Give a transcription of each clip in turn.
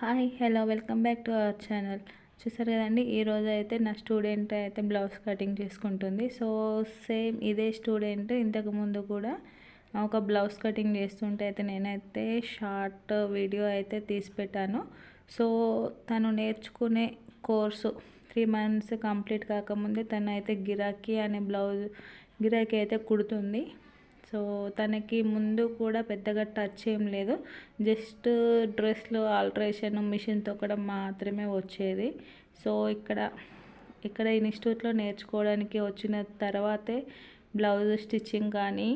Hi hello welcome back to our channel. చూసారు కదండి ఈరోజు అయితే నా స్టూడెంట్ అయితే బ్లౌజ్ కటింగ్ చేసుకుంటుంది. సో సేమ్ ఇదే స్టూడెంట్ ఇంతకు ముందు కూడా ఒక బ్లౌజ్ కటింగ్ చేస్తుంటే అయితే నేనైతే షార్ట్ వీడియో అయితే తీసి పెట్టాను. సో తను నేర్చుకునే కోర్సు త్రీ మంత్స్ కంప్లీట్ కాకముందే తను అయితే గిరాకీ అనే బ్లౌజ్ గిరాకీ అయితే కుడుతుంది. సో తనకి ముందు కూడా పెద్దగా టచ్ ఏం లేదు. జస్ట్ డ్రెస్లో ఆల్టరేషన్ మిషన్ తొక్కడం మాత్రమే వచ్చేది. సో ఇక్కడ ఇక్కడ ఇన్స్టిట్యూట్లో నేర్చుకోవడానికి వచ్చిన తర్వాతే బ్లౌజ్ స్టిచ్చింగ్ కానీ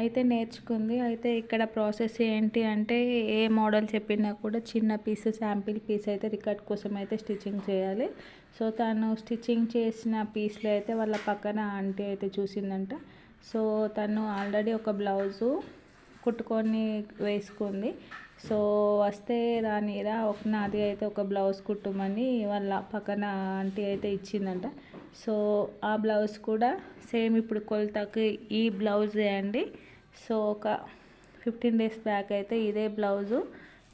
అయితే నేర్చుకుంది. అయితే ఇక్కడ ప్రాసెస్ ఏంటి అంటే ఏ మోడల్ చెప్పినా కూడా చిన్న పీస్ శాంపిల్ పీస్ అయితే రికార్డ్ కోసం అయితే స్టిచ్చింగ్ చేయాలి. సో తను స్టిచ్చింగ్ చేసిన పీస్లో అయితే వాళ్ళ పక్కన ఆంటీ అయితే చూసిందంట. సో తను ఆల్రెడీ ఒక బ్లౌజు కుట్టుకొని వేసుకుంది. సో వస్తే రానిరా ఒక నాది అయితే ఒక బ్లౌజ్ కుట్టుమని వాళ్ళ పక్కన ఆంటీ అయితే ఇచ్చిందంట. సో ఆ బ్లౌజ్ కూడా సేమ్ ఇప్పుడు కొలతకి ఈ బ్లౌజే అండి. సో ఒక ఫిఫ్టీన్ డేస్ బ్యాక్ అయితే ఇదే బ్లౌజు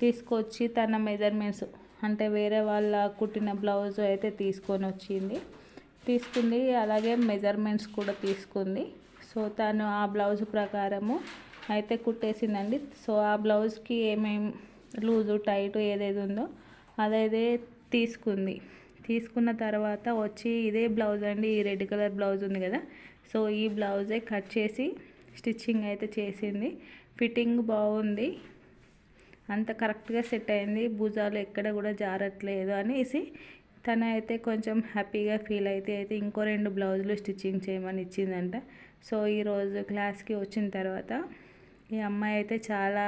తీసుకొచ్చి తన మెజర్మెంట్స్ అంటే వేరే వాళ్ళ కుట్టిన బ్లౌజ్ అయితే తీసుకొని వచ్చింది. తీసుకుంది అలాగే మెజర్మెంట్స్ కూడా తీసుకుంది. సో తను ఆ బ్లౌజ్ ప్రకారము అయితే కుట్టేసిందండి. సో ఆ బ్లౌజ్కి ఏమేమి లూజు టైట్ ఏదేది ఉందో అదైతే తీసుకుంది. తీసుకున్న తర్వాత వచ్చి ఇదే బ్లౌజ్ అండి ఈ రెడ్ కలర్ బ్లౌజ్ ఉంది కదా. సో ఈ బ్లౌజే కట్ చేసి స్టిచ్చింగ్ అయితే చేసింది. ఫిట్టింగ్ బాగుంది. అంత కరెక్ట్గా సెట్ అయింది. భుజాలు ఎక్కడ కూడా జారట్లేదు అనేసి తన అయితే కొంచెం హ్యాపీగా ఫీల్ అయితే అయితే ఇంకో రెండు బ్లౌజులు స్టిచ్చింగ్ చేయమని ఇచ్చిందంట. సో ఈరోజు క్లాస్కి వచ్చిన తర్వాత ఈ అమ్మాయి అయితే చాలా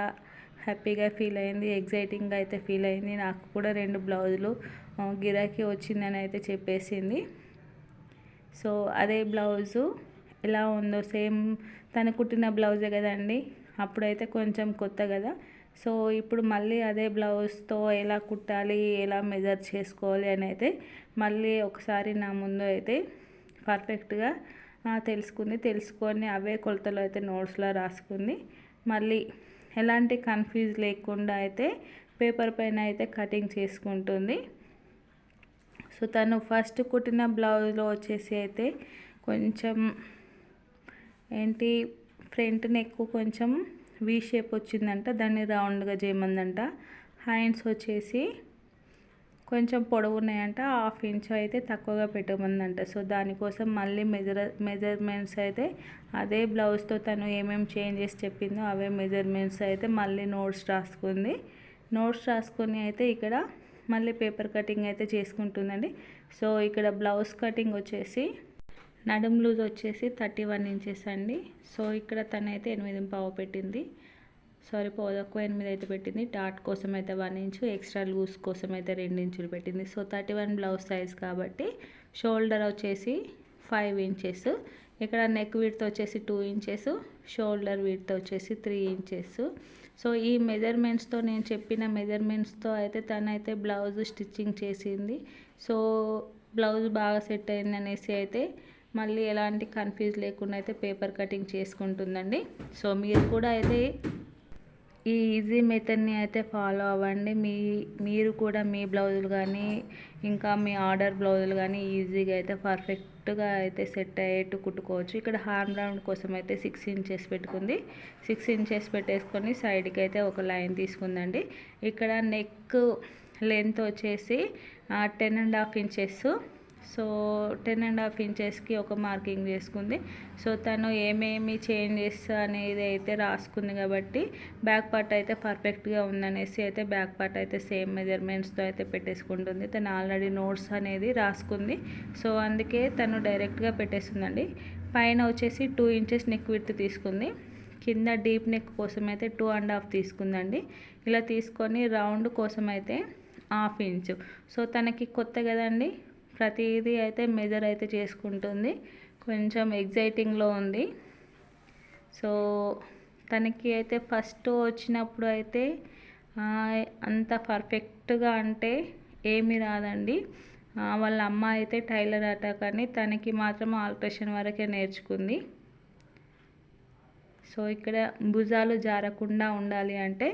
హ్యాపీగా ఫీల్ అయింది ఎగ్జైటింగ్గా అయితే ఫీల్ అయింది. నాకు కూడా రెండు బ్లౌజులు గిరాకీ వచ్చిందని అయితే చెప్పేసింది. సో అదే బ్లౌజు ఎలా ఉందో సేమ్ తను కుట్టిన బ్లౌజే కదండి అప్పుడైతే కొంచెం కొత్త కదా. సో ఇప్పుడు మళ్ళీ అదే బ్లౌజ్తో ఎలా కుట్టాలి ఎలా మెజర్ చేసుకోవాలి అని అయితే మళ్ళీ ఒకసారి నా ముందు అయితే పర్ఫెక్ట్గా తెలుసుకుంది. తెలుసుకొని అవే కొలతలు అయితే నోట్స్లో రాసుకుంది. మళ్ళీ ఎలాంటి కన్ఫ్యూజ్ లేకుండా అయితే పేపర్ పైన అయితే కటింగ్ చేసుకుంటుంది. సో తను ఫస్ట్ కుట్టిన బ్లౌజ్లో వచ్చేసి అయితే కొంచెం ఏంటి ఫ్రంట్ నెక్ కొంచెం వీ షేప్ వచ్చిందంట. దాన్ని రౌండ్గా చేయమందంట. హ్యాండ్స్ వచ్చేసి కొంచెం పొడవు ఉన్నాయంట హాఫ్ ఇంచ్ అయితే తక్కువగా పెట్టమందంట. సో దానికోసం మళ్ళీ మెజర్ మెజర్మెంట్స్ అయితే అదే బ్లౌజ్తో తను ఏమేమి చేంజెస్ చెప్పిందో అవే మెజర్మెంట్స్ అయితే మళ్ళీ నోట్స్ రాసుకుంది. నోట్స్ రాసుకొని అయితే ఇక్కడ మళ్ళీ పేపర్ కటింగ్ అయితే చేసుకుంటుందండి. సో ఇక్కడ బ్లౌజ్ కటింగ్ వచ్చేసి నడుం లూజ్ వచ్చేసి థర్టీ వన్ ఇంచెస్ అండి. సో ఇక్కడ తనైతే ఎనిమిది పావు పెట్టింది. సారీ తక్కువ ఎనిమిది అయితే పెట్టింది. డాట్ కోసం అయితే వన్ ఇంచు ఎక్స్ట్రా లూజ్ కోసం అయితే రెండు ఇంచులు పెట్టింది. So thirty one blouse size కాబట్టి షోల్డర్ వచ్చేసి ఫైవ్ ఇంచెస్ ఇక్కడ నెక్ విడ్త్ వచ్చేసి టూ ఇంచెస్ షోల్డర్ విడ్త్ వచ్చేసి త్రీ ఇంచెస్ సో ఈ మెజర్మెంట్స్తో నేను చెప్పిన మెజర్మెంట్స్తో అయితే తనైతే బ్లౌజ్ స్టిచ్చింగ్ చేసింది. సో బ్లౌజ్ బాగా సెట్ అయింది అనేసి అయితే మళ్ళీ ఎలాంటి కన్ఫ్యూజ్ లేకుండా అయితే పేపర్ కటింగ్ చేసుకుంటుందండి. సో మీరు కూడా అయితే ఈ ఈజీ మెథడ్ని అయితే ఫాలో అవ్వండి. మీ మీరు కూడా మీ బ్లౌజులు కానీ ఇంకా మీ ఆర్డర్ బ్లౌజులు కానీ ఈజీగా అయితే పర్ఫెక్ట్గా అయితే సెట్ అయ్యేట్టు కుట్టుకోవచ్చు. ఇక్కడ హార్మ్ రౌండ్ కోసం అయితే సిక్స్ ఇంచెస్ పెట్టుకుంది. సిక్స్ ఇంచెస్ పెట్టేసుకొని సైడ్కి అయితే ఒక లైన్ తీసుకుందండి. ఇక్కడ నెక్ లెంత్ వచ్చేసి ten and half inches so ten and half ఇంచెస్కి ఒక మార్కింగ్ చేసుకుంది. సో తను ఏమేమి చేంజెస్ అనేది అయితే రాసుకుంది కాబట్టి బ్యాక్ పార్ట్ అయితే పర్ఫెక్ట్గా ఉందనేసి అయితే బ్యాక్ పార్ట్ అయితే సేమ్ మెజర్మెంట్స్తో అయితే పెట్టేసుకుంటుంది. తను ఆల్రెడీ నోట్స్ అనేది రాసుకుంది. సో అందుకే తను డైరెక్ట్గా పెట్టేస్తుందండి. పైన వచ్చేసి టూ ఇంచెస్ నెక్ విడ్త్ తీసుకుంది. కింద డీప్ నెక్ కోసం అయితే టూ అండ్ హాఫ్ తీసుకుందండి. ఇలా తీసుకొని రౌండ్ కోసం అయితే హాఫ్ ఇంచు. సో తనకి కొత్త కదండి? ప్రతిదీ అయితే మెజర్ అయితే చేసుకుంటుంది. కొంచెం ఎగ్జైటింగ్లో ఉంది. సో తనకి అయితే ఫస్ట్ వచ్చినప్పుడు అయితే అంత పర్ఫెక్ట్గా అంటే ఏమీ రాదండి. వాళ్ళ అమ్మ అయితే టైలర్ అట కానీ తనకి మాత్రం ఆల్ట్రేషన్ వరకే నేర్చుకుంది. సో ఇక్కడ భుజాలు జారకుండా ఉండాలి అంటే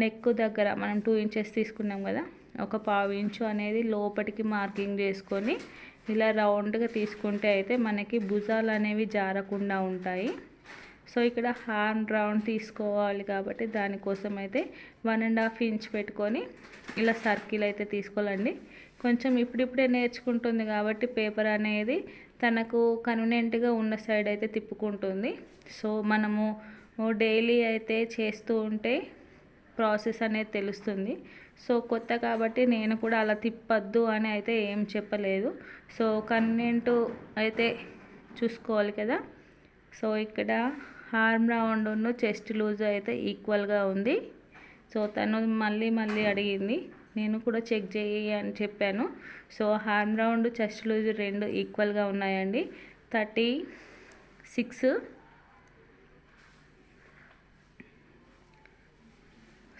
నెక్ దగ్గర మనం టూ ఇంచెస్ తీసుకున్నాం కదా ఒక పావు ఇంచు అనేది లోపటికి మార్కింగ్ చేసుకొని ఇలా రౌండ్గా తీసుకుంటే అయితే మనకి భుజాలు అనేవి జారకుండా ఉంటాయి. సో ఇక్కడ హార్న్ రౌండ్ తీసుకోవాలి కాబట్టి దానికోసం అయితే వన్ అండ్ హాఫ్ ఇంచ్ పెట్టుకొని ఇలా సర్కిల్ అయితే తీసుకోవాలండి. కొంచెం ఇప్పుడిప్పుడే నేర్చుకుంటుంది కాబట్టి పేపర్ అనేది తనకు కన్వీనియంట్గా ఉన్న సైడ్ అయితే తిప్పుకుంటుంది. సో మనము డైలీ అయితే చేస్తూ ఉంటే ప్రాసెస్ అనేది తెలుస్తుంది. సో కొత్త కాబట్టి నేను కూడా అలా తిప్పద్దు అని అయితే ఏం చెప్పలేదు. సో కన్వెంటు అయితే చూసుకోవాలి కదా. సో ఇక్కడ హార్మ్ రౌండ్ చెస్ట్ లూజ్ అయితే ఈక్వల్గా ఉంది. సో తను మళ్ళీ మళ్ళీ అడిగింది. నేను కూడా చెక్ చేయి అని చెప్పాను. So arm round chest loose రెండు ఈక్వల్గా ఉన్నాయండి. థర్టీ సిక్స్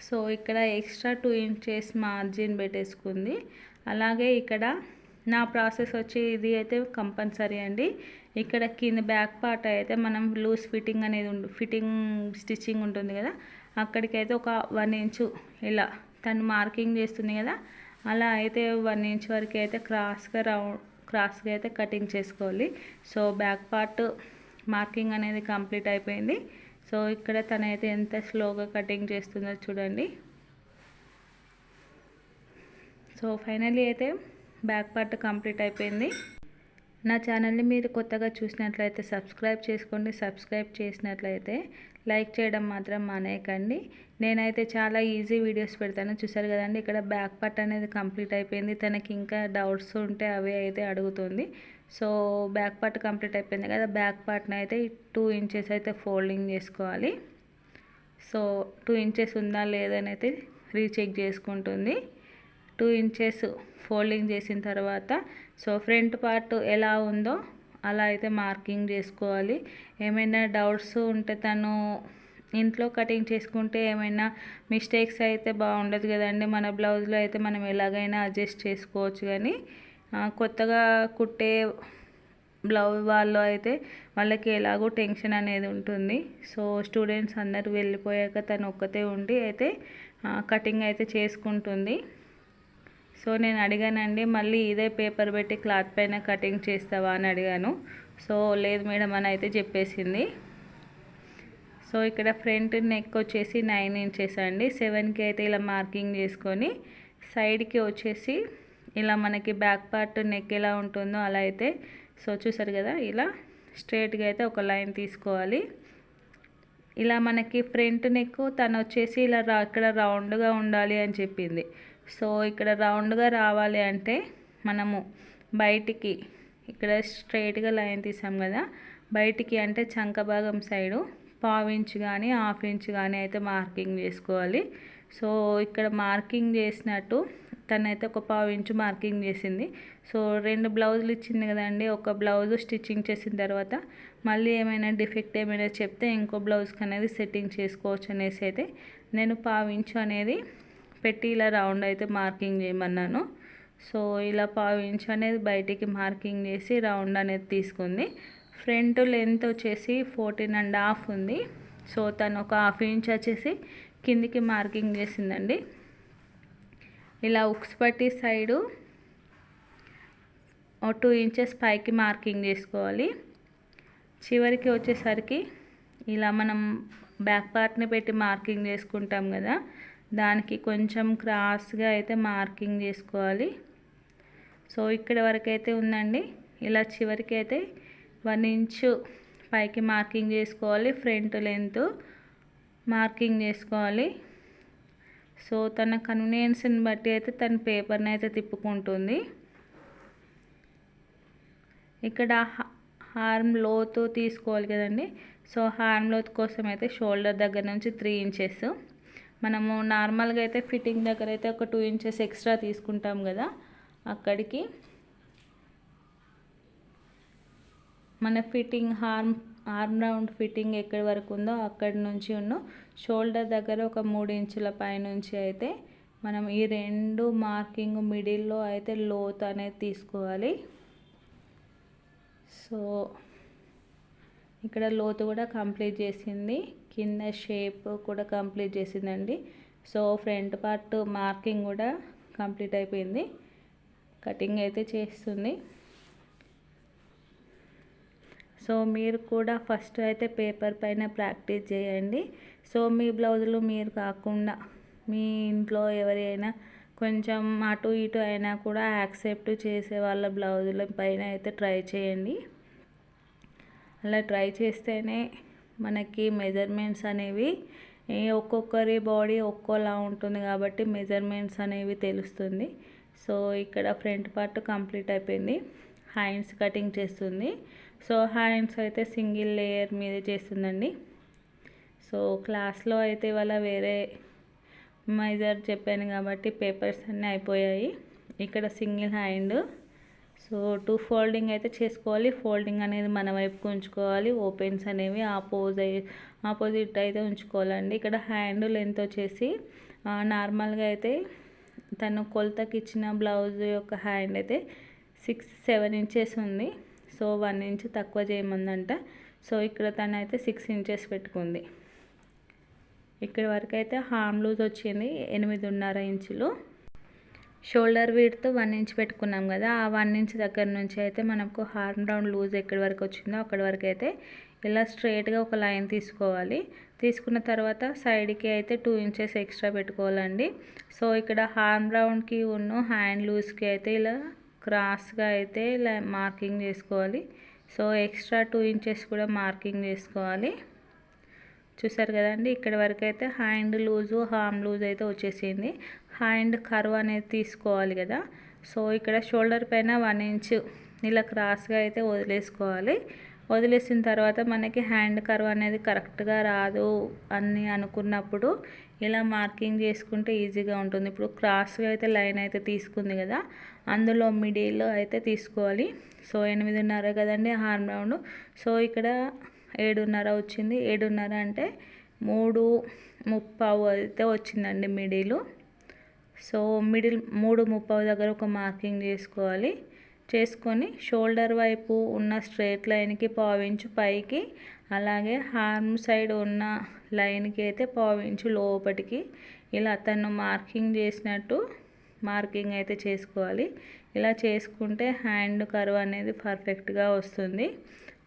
సో ఇక్కడ ఎక్స్ట్రా టూ ఇంచెస్ మార్జిన్ పెట్టేసుకుంది. అలాగే ఇక్కడ నా ప్రాసెస్ వచ్చి ఇది అయితే కంపల్సరీ అండి. ఇక్కడ కింద బ్యాక్ పార్ట్ అయితే మనం లూజ్ ఫిట్టింగ్ అనేది ఉండు ఫిట్టింగ్ స్టిచ్చింగ్ ఉంటుంది కదా. అక్కడికైతే ఒక వన్ ఇంచు ఇలా తను మార్కింగ్ చేస్తుంది కదా. అలా అయితే వన్ ఇంచ్ వరకు అయితే క్రాస్గా రౌండ్ క్రాస్గా అయితే కటింగ్ చేసుకోవాలి. సో బ్యాక్ పార్ట్ మార్కింగ్ అనేది కంప్లీట్ అయిపోయింది. సో ఇక్కడ తనైతే ఎంత స్లోగా కటింగ్ చేస్తుందో చూడండి. సో ఫైనలీ అయితే బ్యాక్ పార్ట్ కంప్లీట్ అయిపోయింది. నా ఛానల్ని మీరు కొత్తగా చూసినట్లయితే సబ్స్క్రైబ్ చేసుకోండి. సబ్స్క్రైబ్ చేసినట్లయితే లైక్ చేయడం మాత్రం మానేయకండి. నేనైతే చాలా ఈజీ వీడియోస్ పెడతాను. చూసారు కదండి ఇక్కడ బ్యాక్ పార్ట్ అనేది కంప్లీట్ అయిపోయింది. తనకి ఇంకా డౌట్స్ ఉంటే అవి అయితే అడుగుతుంది. సో బ్యాక్ పార్ట్ కంప్లీట్ అయిపోయింది కదా బ్యాక్ పార్ట్ని అయితే టూ ఇంచెస్ అయితే ఫోల్డింగ్ చేసుకోవాలి. సో టూ ఇంచెస్ ఉందా లేదని అయితే రీచెక్ చేసుకుంటుంది. టూ ఇంచెస్ ఫోల్డింగ్ చేసిన తర్వాత సో ఫ్రంట్ పార్ట్ ఎలా ఉందో అలా అయితే మార్కింగ్ చేసుకోవాలి. ఏమైనా డౌట్స్ ఉంటే తను ఇంట్లో కటింగ్ చేసుకుంటే ఏమైనా మిస్టేక్స్ అయితే బాగుండదు కదండి మన బ్లౌజ్లో అయితే మనం ఎలాగైనా అడ్జస్ట్ చేసుకోవచ్చు కానీ కొత్తగా కుట్టే బ్లౌజ్ వాళ్ళు అయితే వాళ్ళకి ఎలాగో టెన్షన్ అనేది ఉంటుంది. సో స్టూడెంట్స్ అందరూ వెళ్ళిపోయాక తను ఒక్కతే ఉండి అయితే కటింగ్ అయితే చేసుకుంటుంది. సో నేను అడిగానండి మళ్ళీ ఇదే పేపర్ పెట్టి క్లాత్ పైన కటింగ్ చేస్తావా? అని అడిగాను. సో లేదు మేడం అని అయితే చెప్పేసింది. సో ఇక్కడ ఫ్రంట్ నెక్ వచ్చేసి నైన్ ఇంచెస్ అండి. సెవెన్కి అయితే ఇలా మార్కింగ్ చేసుకొని సైడ్కి వచ్చేసి ఇలా మనకి బ్యాక్ పార్ట్ నెక్ ఎలా ఉంటుందో అలా అయితే సో చూసారు కదా ఇలా స్ట్రేట్గా అయితే ఒక లైన్ తీసుకోవాలి. ఇలా మనకి ఫ్రంట్ నెక్ తను వచ్చేసి ఇలా రా ఇక్కడ రౌండ్గా ఉండాలి అని చెప్పింది. సో ఇక్కడ రౌండ్గా రావాలి అంటే మనము బయటికి ఇక్కడ స్ట్రైట్గా లైన్ తీసాం కదా బయటికి అంటే చంక భాగం సైడు పావు ఇంచ్ కానీ హాఫ్ ఇంచ్ కానీ అయితే మార్కింగ్ చేసుకోవాలి. సో ఇక్కడ మార్కింగ్ చేసినట్టు తనైతే ఒక పావు ఇంచు మార్కింగ్ చేసింది. సో రెండు బ్లౌజులు ఇచ్చింది కదండి. ఒక బ్లౌజ్ స్టిచ్చింగ్ చేసిన తర్వాత మళ్ళీ ఏమైనా డిఫెక్ట్ ఏమైనా చెప్తే ఇంకో బ్లౌజ్కి అనేది సెట్టింగ్ చేసుకోవచ్చు అనేసి అయితే నేను పావు ఇంచు అనేది పెట్టి ఇలా రౌండ్ అయితే మార్కింగ్ చేయమన్నాను. సో ఇలా పావు ఇంచు అనేది బయటికి మార్కింగ్ చేసి రౌండ్ అనేది తీసుకుంది. ఫ్రంట్ లెంత్ వచ్చేసి ఫోర్టీన్ అండ్ హాఫ్ ఉంది. సో తను ఒక హాఫ్ ఇంచ్ వచ్చేసి కిందికి మార్కింగ్ చేసిందండి. ఇలా ఉక్స్ పట్టి సైడు టూ ఇంచెస్ పైకి మార్కింగ్ చేసుకోవాలి. చివరికి వచ్చేసరికి ఇలా మనం బ్యాక్ పార్ట్ని పెట్టి మార్కింగ్ చేసుకుంటాం కదా దానికి కొంచెం క్రాస్గా అయితే మార్కింగ్ చేసుకోవాలి. సో ఇక్కడ వరకు అయితే ఉందండి. ఇలా చివరికి అయితే వన్ ఇంచు పైకి మార్కింగ్ చేసుకోవాలి ఫ్రంట్ లెంత్ మార్కింగ్ చేసుకోవాలి. సో తన కన్వీనియన్స్ని బట్టి అయితే తన పేపర్ని అయితే తిప్పుకుంటుంది. ఇక్కడ హార్మ్ లోతు తీసుకోవాలి కదండి. సో హార్మ్ లోతు కోసం అయితే షోల్డర్ దగ్గర నుంచి త్రీ ఇంచెస్. మనము నార్మల్గా అయితే ఫిట్టింగ్ దగ్గర అయితే ఒక టూ ఇంచెస్ ఎక్స్ట్రా తీసుకుంటాం కదా. అక్కడికి మన fitting arm arm round fitting ఎక్కడి వరకు ఉందో అక్కడి నుంచి ఉన్న షోల్డర్ దగ్గర ఒక మూడు ఇంచుల పైనుంచి అయితే మనం ఈ రెండు మార్కింగ్ మిడిల్లో అయితే లోత్ అనేది తీసుకోవాలి. సో ఇక్కడ లోతు కూడా కంప్లీట్ చేసింది. కింద షేప్ కూడా కంప్లీట్ చేసిందండి. సో ఫ్రంట్ పార్ట్ మార్కింగ్ కూడా కంప్లీట్ అయిపోయింది. కటింగ్ అయితే చేస్తుంది. సో మీరు కూడా ఫస్ట్ అయితే పేపర్ పైన ప్రాక్టీస్ చేయండి. సో మీ బ్లౌజులు మీరు కాకుండా మీ ఇంట్లో ఎవరైనా కొంచెం అటు ఇటు అయినా కూడా యాక్సెప్ట్ చేసే వాళ్ళ బ్లౌజుల పైన అయితే ట్రై చేయండి. అలా ట్రై చేస్తేనే మనకి మెజర్మెంట్స్ అనేవి ఒక్కొక్కరి బాడీ ఒక్కోలా ఉంటుంది కాబట్టి మెజర్మెంట్స్ అనేవి తెలుస్తుంది. సో ఇక్కడ ఫ్రంట్ పార్ట్ కంప్లీట్ అయిపోయింది. హ్యాండ్స్ కటింగ్ చేస్తుంది. సో హ్యాండ్స్ అయితే సింగిల్ లేయర్ మీద చేస్తుందండి. సో క్లాస్లో అయితే ఇవాళ వేరే మెజర్ చెప్పాను కాబట్టి పేపర్స్ అన్నీ అయిపోయాయి. ఇక్కడ single hand. So two folding అయితే చేసుకోవాలి. ఫోల్డింగ్ అనేది మన వైపుకు ఉంచుకోవాలి. ఓపెన్స్ అనేవి ఆపోజ్ ఆపోజిట్ అయితే ఉంచుకోవాలండి. ఇక్కడ హ్యాండ్ లెంత్ వచ్చేసి నార్మల్గా అయితే తను కొలతకి ఇచ్చిన బ్లౌజ్ యొక్క హ్యాండ్ అయితే సిక్స్ సెవెన్ ఇంచెస్ ఉంది. సో వన్ ఇంచ్ తక్కువ చేయమందంట. సో ఇక్కడ తను అయితే సిక్స్ ఇంచెస్ పెట్టుకుంది. ఇక్కడ వరకు అయితే హామ్ లూజ్ వచ్చింది ఎనిమిదిన్నర ఇంచులు. షోల్డర్ వీడ్తో వన్ ఇంచ్ పెట్టుకున్నాం కదా ఆ వన్ ఇంచ్ దగ్గర నుంచి అయితే మనకు హార్మ్ రౌండ్ లూజ్ ఎక్కడి వరకు వచ్చిందో అక్కడి వరకు అయితే ఇలా స్ట్రైట్గా ఒక లైన్ తీసుకోవాలి. తీసుకున్న తర్వాత సైడ్కి అయితే టూ ఇంచెస్ ఎక్స్ట్రా పెట్టుకోవాలండి. సో ఇక్కడ హార్మ్ రౌండ్కి ఉన్న హ్యాండ్ లూజ్కి అయితే ఇలా క్రాస్గా అయితే ఇలా మార్కింగ్ చేసుకోవాలి. సో ఎక్స్ట్రా టూ ఇంచెస్ కూడా మార్కింగ్ చేసుకోవాలి. చూసారు కదండి ఇక్కడ వరకు అయితే హ్యాండ్ లూజు హామ్ లూజ్ అయితే వచ్చేసింది. హ్యాండ్ కర్వ్ అనేది తీసుకోవాలి కదా. సో ఇక్కడ షోల్డర్ పైన వన్ ఇంచ్ ఇలా క్రాస్గా అయితే వదిలేసుకోవాలి. వదిలేసిన తర్వాత మనకి హ్యాండ్ కర్వ్ అనేది కరెక్ట్గా రాదు అని అనుకున్నప్పుడు ఇలా మార్కింగ్ చేసుకుంటే ఈజీగా ఉంటుంది. ఇప్పుడు క్రాస్గా అయితే లైన్ అయితే తీసుకుంది కదా అందులో మిడిల్లో అయితే తీసుకోవాలి. సో ఎనిమిదిన్నర కదండి హార్మ్ రౌండ్. సో ఇక్కడ ఏడున్నర వచ్చింది. ఏడున్నర అంటే మూడు ముప్పావు అయితే వచ్చిందండి మిడిల్. సో మిడిల్ మూడు ముప్పావు దగ్గర ఒక మార్కింగ్ చేసుకోవాలి. చేసుకొని షోల్డర్ వైపు ఉన్న స్ట్రైట్ లైన్కి పావించు పైకి అలాగే హార్మ్ సైడ్ ఉన్న లైన్కి అయితే పావించు లోపటికి ఇలా తను మార్కింగ్ చేసినట్టు మార్కింగ్ అయితే చేసుకోవాలి. ఇలా చేసుకుంటే హ్యాండ్ కరువు అనేది పర్ఫెక్ట్గా వస్తుంది.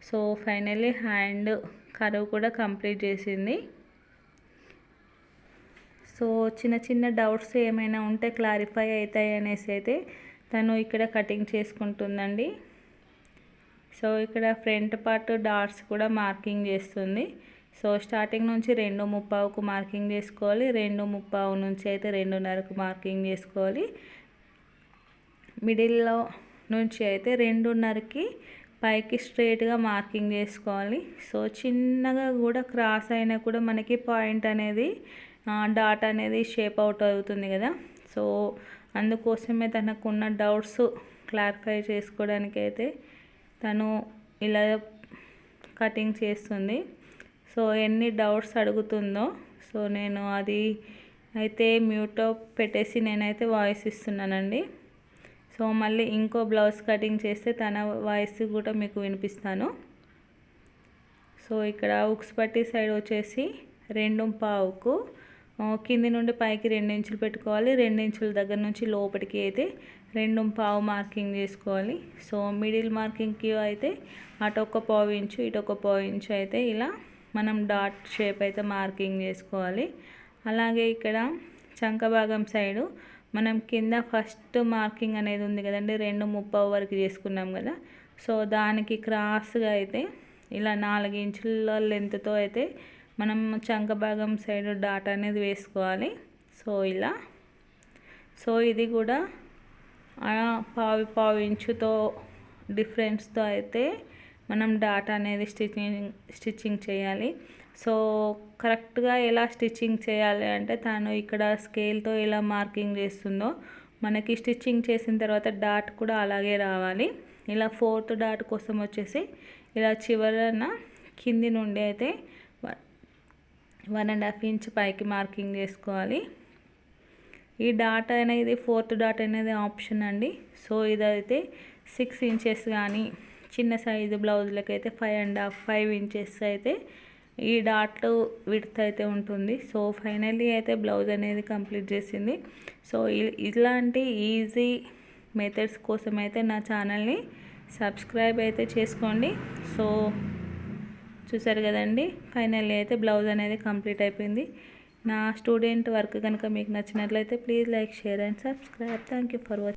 సో ఫైనల్లీ హ్యాండ్ కరువు కూడా కంప్లీట్ చేసింది. సో చిన్న చిన్న డౌట్స్ ఏమైనా ఉంటే క్లారిఫై అవుతాయి అనేసి అయితే తను ఇక్కడ కటింగ్ చేసుకుంటుందండి. సో ఇక్కడ ఫ్రంట్ పార్ట్ డాట్స్ కూడా మార్కింగ్ చేస్తుంది. సో స్టార్టింగ్ నుంచి రెండు ముప్పావుకు మార్కింగ్ చేసుకోవాలి రెండు ముప్పావు నుంచి అయితే రెండున్నరకు మార్కింగ్ చేసుకోవాలి. మిడిల్లో నుంచి అయితే రెండున్నరకి పైకి స్ట్రేట్గా మార్కింగ్ చేసుకోవాలి. సో చిన్నగా కూడా క్రాస్ అయినా కూడా మనకి పాయింట్ అనేది డాట్ అనేది షేప్ అవుట్ అవుతుంది కదా. సో అందుకోసమే తనకున్న డౌట్స్ క్లారిఫై చేసుకోవడానికి అయితే తను ఇలా కటింగ్ చేస్తుంది. సో ఎన్ని డౌట్స్ అడుగుతుందో సో నేను అది అయితే మ్యూటో పెట్టేసి నేనైతే వాయిస్ ఇస్తున్నానండి. సో మళ్ళీ ఇంకో బ్లౌజ్ కటింగ్ చేస్తే తన వాయిస్ కూడా మీకు వినిపిస్తాను. సో ఇక్కడ ఉక్స్ పట్టి సైడ్ వచ్చేసి రెండు పావుకు కింది నుండి పైకి రెండు ఇంచులు పెట్టుకోవాలి. రెండు ఇంచుల దగ్గర నుంచి లోపలికి అయితే రెండు పావు మార్కింగ్ చేసుకోవాలి. సో మిడిల్ మార్కింగ్కి అయితే అటు ఒక పావు ఇంచు ఇటు ఒక పావు ఇంచు అయితే ఇలా మనం డాట్ షేప్ అయితే మార్కింగ్ చేసుకోవాలి. అలాగే ఇక్కడ చంక భాగం సైడు మనం కింద ఫస్ట్ మార్కింగ్ అనేది ఉంది కదండి రెండు ముప్పై వరకు చేసుకున్నాం కదా. సో దానికి క్రాస్గా అయితే ఇలా నాలుగు ఇంచుల లెంత్తో అయితే మనం చంక భాగం సైడ్ డాట్ అనేది వేసుకోవాలి. సో ఇలా. సో ఇది కూడా పావి పావు ఇంచుతో డిఫరెన్స్తో అయితే మనం డాట్ అనేది స్టిచ్చింగ్ స్టిచ్చింగ్ చేయాలి. సో కరెక్ట్గా ఎలా స్టిచ్చింగ్ చేయాలి అంటే తను ఇక్కడ స్కేల్తో ఎలా మార్కింగ్ చేస్తుందో మనకి స్టిచ్చింగ్ చేసిన తర్వాత డాట్ కూడా అలాగే రావాలి. ఇలా ఫోర్త్ డాట్ కోసం వచ్చేసి ఇలా చివరన కింది నుండి అయితే వన్ అండ్ హాఫ్ ఇంచ్ పైకి మార్కింగ్ చేసుకోవాలి. ఈ డాట్ అనేది ఫోర్త్ డాట్ అనేది ఆప్షన్ అండి. సో ఇదైతే సిక్స్ ఇంచెస్ కానీ చిన్న సైజు బ్లౌజులకు అయితే five and half five inches అయితే ఈ డాట్ విడ్త్ అయితే ఉంటుంది. సో ఫైనల్లీ అయితే బ్లౌజ్ అనేది కంప్లీట్ చేసింది. సో ఇలాంటి ఈజీ మెథడ్స్ కోసం అయితే నా ఛానల్ని సబ్స్క్రైబ్ అయితే చేసుకోండి. సో చూసారు కదండి. ఫైనల్లీ అయితే బ్లౌజ్ అనేది కంప్లీట్ అయిపోయింది. నా స్టూడెంట్ వర్క్ కనుక మీకు నచ్చినట్లయితే please like share and subscribe. Thank you for watching